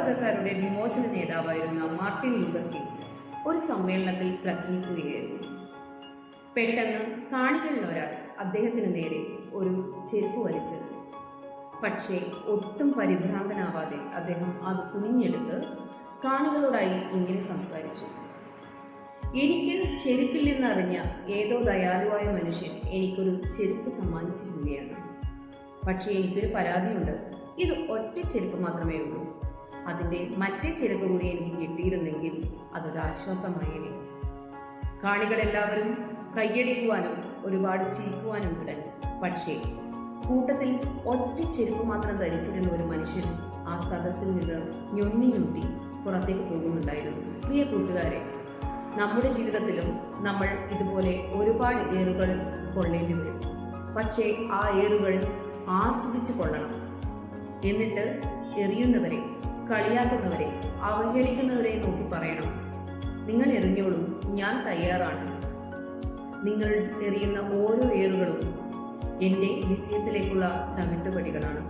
പട്ടികവർഗക്കാരുടെ വിമോചന നേതാവായിരുന്ന Martin Luther king ഒരു സമ്മേളനത്തിൽ പ്രസംഗിക്കുകയായിരുന്നു. പെട്ടെന്ന് കാണികളിൽ ഒരാൾ അദ്ദേഹത്തിന് നേരെ ഒരു ചെരുപ്പ് വലിച്ചത് പക്ഷേ ഒട്ടും പരിഭ്രാന്തനാവാതെ അദ്ദേഹം അത് കുനിഞ്ഞെടുത്ത് കാണികളോടായി ഇങ്ങനെ സംസാരിച്ചു. എനിക്ക് ചെരുപ്പില്ലെന്നറിഞ്ഞ ഏതോ ദയാലുവായ മനുഷ്യൻ എനിക്കൊരു ചെരുപ്പ് സമ്മാനിച്ചിരിക്കുകയാണ്. പക്ഷേ എനിക്കൊരു പരാതിയുണ്ട്. ഇത് ഒറ്റ ചെരുപ്പ് മാത്രമേ ഉള്ളൂ. അതിന്റെ മറ്റ് ചിലവ് കൂടി എനിക്ക് കിട്ടിയിരുന്നെങ്കിൽ അതൊരു ആശ്വാസമായേനെ. കാണികളെല്ലാവരും കയ്യടിക്കുവാനും ഒരുപാട് ചിരിക്കുവാനും തുടങ്ങി. പക്ഷേ കൂട്ടത്തിൽ ഒറ്റ ചെരുപ്പ് മാത്രം ധരിച്ചിരുന്ന ഒരു മനുഷ്യൻ ആ സദസ്സിൽ നിന്ന് ഞൊണ്ണി ഞൊണ്ടി പുറത്തേക്ക് പോകുന്നുണ്ടായിരുന്നു. പ്രിയ കൂട്ടുകാരെ നമ്മുടെ ജീവിതത്തിലും നമ്മൾ ഇതുപോലെ ഒരുപാട് ഏറുകൾ കൊള്ളേണ്ടി വരും. പക്ഷേ ആ ഏറുകൾ ആസ്വദിച്ച് കൊള്ളണം. എന്നിട്ട് എറിയുന്നവരെ കളിയാക്കുന്നവരെ അവഹേളിക്കുന്നവരെ നോക്കി പറയണം. നിങ്ങൾ എറിഞ്ഞോളൂ ഞാൻ തയ്യാറാണ്. നിങ്ങൾ എറിയുന്ന ഓരോ ഏറുകളും എന്റെ വിജയത്തിലേക്കുള്ള ചവിട്ടുപടികളാണ്.